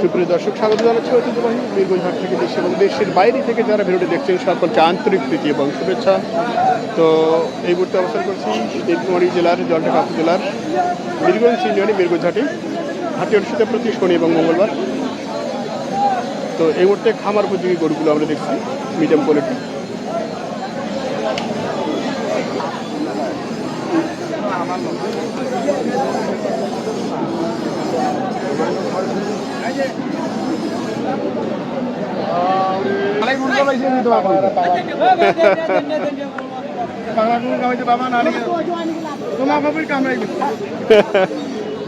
সুপ্রিয় দর্শক, স্বাগত জানাচ্ছি ঐতিহ্যবাহী বীরগঞ্জ থেকে দেশ এবং দেশের বাইরে থেকে যারা ভিডিওটি দেখছেন, সকলকে আন্তরিক প্রীতি এবং শুভেচ্ছা। তো এই মুহূর্তে অবস্থান করছি নীলকুমারী জেলার জলটাকাপু জেলার বীরগঞ্জ ইউনিয়নে বীরগঞ্জ হাটে অনুষ্ঠিত প্রতি শনি এবং মঙ্গলবার। তো এই মুহূর্তে খামার উপযোগী গরুগুলো আমরা দেখছি, মিডিয়াম কোয়ালিটি।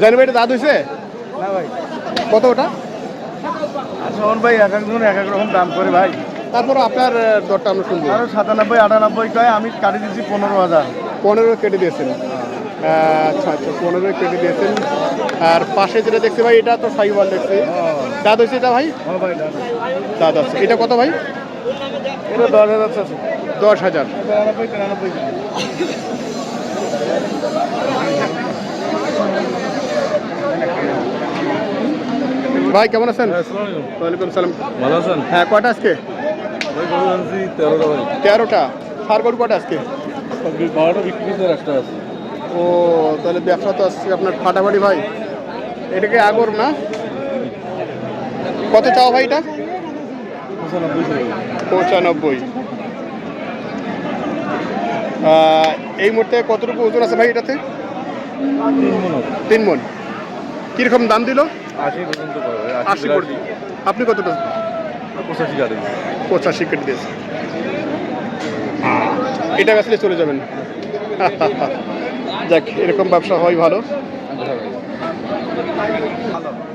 জানি ভাই এটা দাঁত হয়েছে কত ওটা? শোন ভাই এক একজন এক এক রকম দাম করে ভাই। তারপর আপনার দরটা আমরা শুনব। আরও সাতানব্বই আটানব্বই কয় আমি কাটি দিচ্ছি পনেরো হাজার। পনেরো কেটে দিয়েছেন। আচ্ছা আচ্ছা পনেরো কেটে দিয়েছেন। আর পাশে যেটা দেখছি ভাই এটা তো সাইওয়াল দেখছি। দাঁত হয়েছে এটা ভাই? হ্যাঁ দাঁত আছে। এটা কত ভাই? দশ হাজার দশ হাজার। ভাই কেমন আছেন? ওয়ালাইকুম সালাম। ভালো আছেন? হ্যাঁ কটা আজকে? তেরোটা তেরোটা। সার গরু কয়টা আজকে? বারোটা বিক্রি রাস্তা আছে। ও তাহলে ব্যবসা তো আজকে আপনার ফাটাফাটি ভাই। এটাকে আগর না? কত চাও ভাই এটা? পঁচানব্বই। এই মুহূর্তে কতটুকু ওজন আছে ভাই এটাতে? তিন মন। কীরকম দাম দিল? আশি আপনি কতটা পঁচাশি কাটে পঁচাশি কেটে দিয়েছে। এটা বেসলে চলে যাবেন। যাক এরকম ব্যবসা হয় ভালো।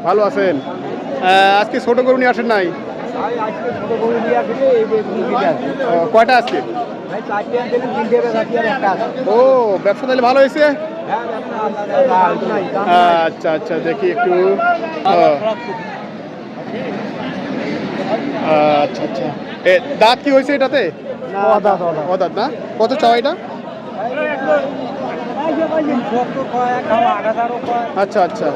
ভালো আছেন? আজকে ছোট গরু নিয়ে আসেন নাই? কয়টা আজকে? ও ব্যবসা তাহলে ভালো হয়েছে? আচ্ছা আচ্ছা দেখি একটু। আচ্ছা আচ্ছা। এ দাঁত কি হয়েছে এটাতে? ও দাঁত না? কত চাও এটা? আচ্ছা আচ্ছা।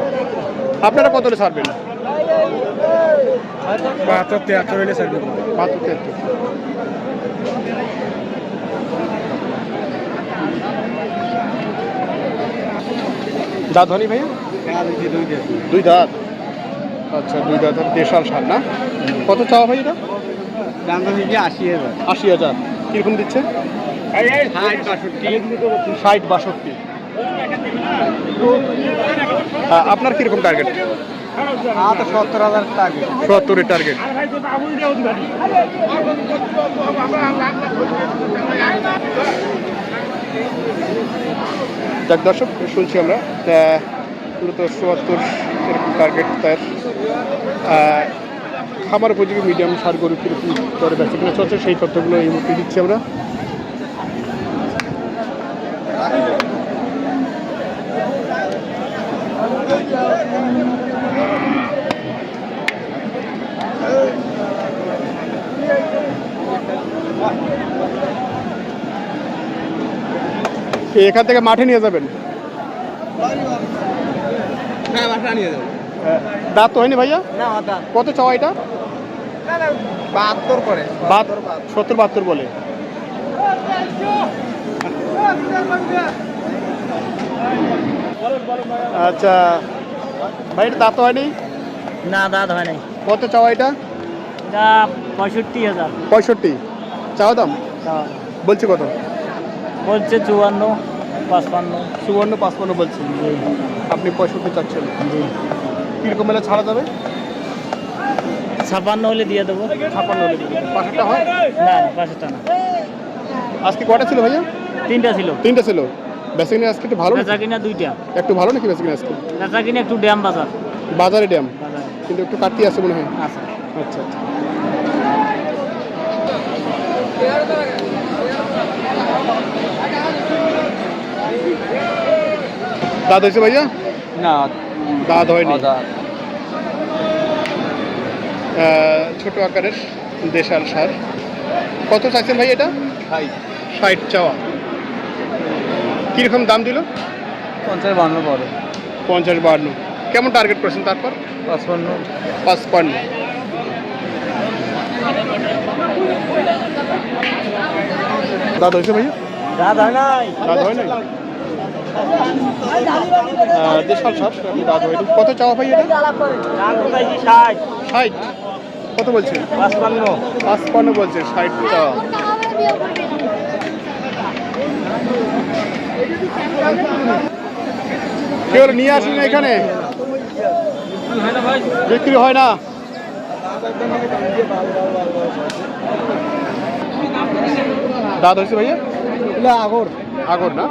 আপনারা কত ছাড়বেন? বাহাত্তর তিয়াত্তর হলে স্যার বাহাত্তর তিয়াত্তর। দাঁত ধনি ভাইয়া? দুই দাঁত। আচ্ছা দুই দাঁত দেশাল সার না? কত চাওয়া ভাই এটা? দিচ্ছি আশি হাজার। আশি হাজার। কীরকম দিচ্ছে? ষাট বাষট্টি। আহ, আপনার কীরকম টার্গেট সত্তর হাজার টাকা সত্তরের টার্গেট যাক দর্শক শুনছি আমরা। মূলত চুয়াত্তর এরকম টার্গেট তার। খামার উপযোগী মিডিয়াম সার গরু কীরকম দরে বেচে কিনা চলছে সেই তথ্যগুলো এই মুহূর্তে দিচ্ছি আমরা। এখান থেকে মাঠে নিয়ে যাবেন? হ্যাঁ দাঁত তো হয়নি ভাইয়া? কত চাওয়া এটা? বাহাত্তর করে। সত্তর বাহাত্তর বলে। আচ্ছা ভাই এটা দাঁত তো হয়নি? না দাঁত হয় নাই। কত চাওয়া এটা? পঁয়ষট্টি হাজার। পঁয়ষট্টি। চাওয়া দাম? তা বলছি কত? বলছে চুয়ান্ন পাঁচপান্ন। সুবর্ণ পাঁচপান্ন বলছি। আপনি পঁয়ষট্টি চাচ্ছেন। কীরকম মেলে ছাড়া যাবে? ছাপান্ন হলে দিয়ে দেবো। ছাপান্ন হলে। পাঁচশোটা হয়? না না পাঁচশোটা না। আজকে কটা ছিল ভাইয়া? তিনটা ছিল। তিনটে ছিল। বেসিকিনি আজকে একটু ভালো বেচা কিনা দুইটা। একটু ভালো নাকি বেসিকিনি আজকে? বেচা কিনা একটু ড্যাম বাজার। বাজারে ড্যাম। বাজারে। কিন্তু একটু কাটতি আছে মনে হয়। আছে। আচ্ছা আচ্ছা। দাঁত হয়েছে ভাইয়া? না। দাঁত হয়নি। আহ, ছোট আকারের দেশাল সার। কত চাইছেন ভাই এটা? ষাট। চাওয়া। কীরকম দাম দিল? পঞ্চাশ বান্ন পরে পঞ্চাশ বান্ন। কেমন টার্গেট করেছেন তারপর? পাঁচপান্ন। পাঁচপান্ন। দাদা হয়েছে ভাইয়া? দাদা হয় নাই? দাঁত হয় নাই? দেশাল সাপ দাঁত কত চাওয়া ভাই এটা? ষাট। ষাট? কত বলছে পাঁচপান্ন। পাঁচপান্ন বলছে ষাট চাওয়া। কি হলো নিয়ে আসুন এখানে। বিক্রি হয় না। দাঁত হয়েছে ভাইয়া? আগর। আগর না?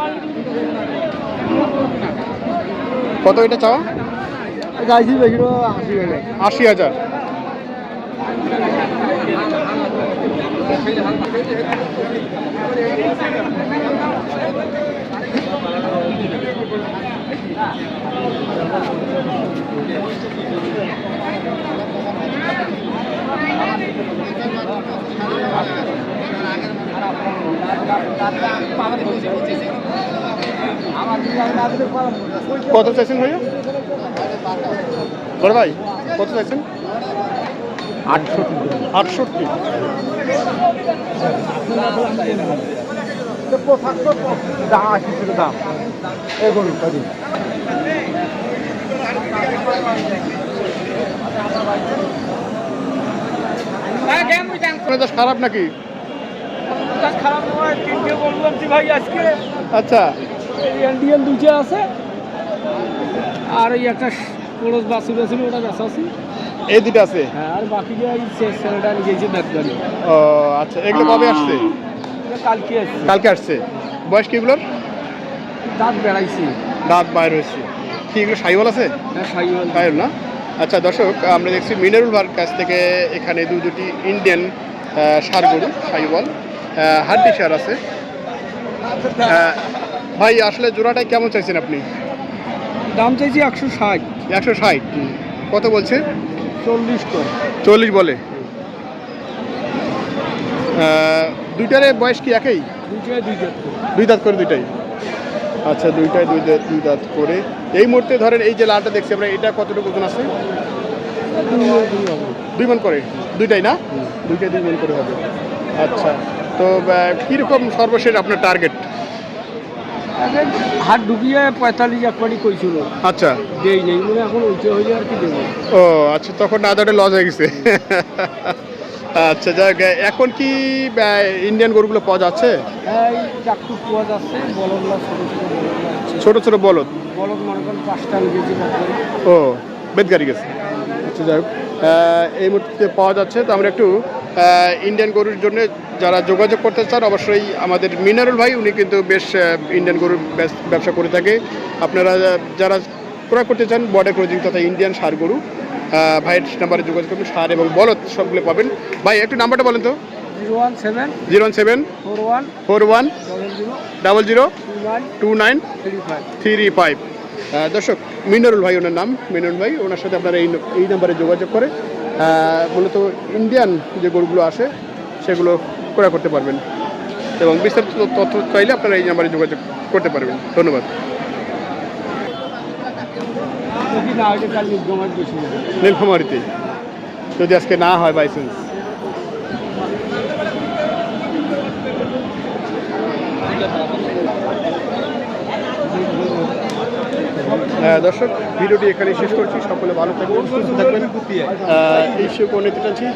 কত এটা চাওয়া? গেলে আশি হাজার। কত চাইছেন ভাইয়া? বড় ভাই কত চাইছেন? আটষট্টি। আটষট্টি দাম আশি মেজাজ খারাপ নাকি খারাপ নয় বলব ভাই আজকে। আচ্ছা। ইন্ডিয়ান দুইটা আছে। আর ওই একটা কোরস বাসুর ছিল ওটা বেচা আছে। এই দুটো আছে? হ্যাঁ আর বাকি যে ছেলেটা গেছে বেতগাড়ি ও আচ্ছা এগুলো কবে আসছে? কালকে আসছে। কালকে আসছে। বয়স কি এগুলোর? দাঁত বেড়াইছি। দাঁত বাইর হয়েছে। কি এগুলো সাইওয়াল আছে? হ্যাঁ সাইওয়াল। সাইওয়াল না? আচ্ছা দর্শক আমরা দেখছি মিনারুল ভার কাছ থেকে এখানে দু দুটি ইন্ডিয়ান সার গরু সাইওয়াল হাড্ডি সার আছে। ভাই আসলে জোড়াটাই কেমন চাইছেন আপনি? দাম চাইছি একশো ষাট। একশো ষাট। কত বলছে? চল্লিশ চল্লিশ বলে। দুইটারে বয়স কি একই? দুই দুই দাঁত করে দুইটাই। আচ্ছা দুইটাই দুই দাঁত দুই দাঁত করে। এই মুহূর্তে ধরেন এই যে লালটা দেখছি আমরা এটা কতটুকু ওজন আছে? দুই মন করে। দুইটাই না? দুইটাই দুই মন করে হবে। আচ্ছা তো কীরকম সর্বশেষ আপনার টার্গেট? হাত ঢুকিয়ে পঁয়তাল্লিশ একবারই কইছিল। আচ্ছা। দেই নেই মানে এখন উঠে হইলে আর কি দেবো। ও আচ্ছা তখন দাঁড়ে লস হয়ে গেছে। আচ্ছা যাক এখন কি ইন্ডিয়ান গরুগুলো পাওয়া যাচ্ছে? চাকটু যাচ্ছে বলদলা ছোটো ছোটো বলদ বলদ? মনে করেন পাঁচটা কেজি ও বেদগাড়ি গেছে। আচ্ছা যাই এই মুহূর্তে পাওয়া যাচ্ছে তো আমরা একটু ইন্ডিয়ান গরুর জন্য যারা যোগাযোগ করতে চান অবশ্যই আমাদের মিনারুল ভাই উনি কিন্তু বেশ ইন্ডিয়ান গরুর ব্যবসা করে থাকে। আপনারা যারা ক্রয় করতে চান বর্ডার ক্রোজিং তথা ইন্ডিয়ান সার গরু ভাইয়ের নাম্বারে যোগাযোগ করবেন সার এবং বলদ সবগুলো পাবেন। ভাই একটু নাম্বারটা বলেন তো। Zero one seven zero one seven four one four one double zero two nine three five দর্শক মিনারুল ভাই ওনার নাম মিনারুল ভাই ওনার সাথে আপনারা এই এই নাম্বারে যোগাযোগ করে মূলত ইন্ডিয়ান যে গরুগুলো আসে সেগুলো ক্রয় করতে পারবেন। এবং বিস্তারিত তথ্য চাইলে আপনারা এই নাম্বারে যোগাযোগ করতে পারবেন। ধন্যবাদ। নীলফামারিতে। যদি আজকে না হয় বাইসেন্স দর্শক ভিডিওটি এখানে শেষ করছি। সকলে ভালো থাকবেন সুস্থ থাকবেন। এই শিল্প নিতে চাচ্ছি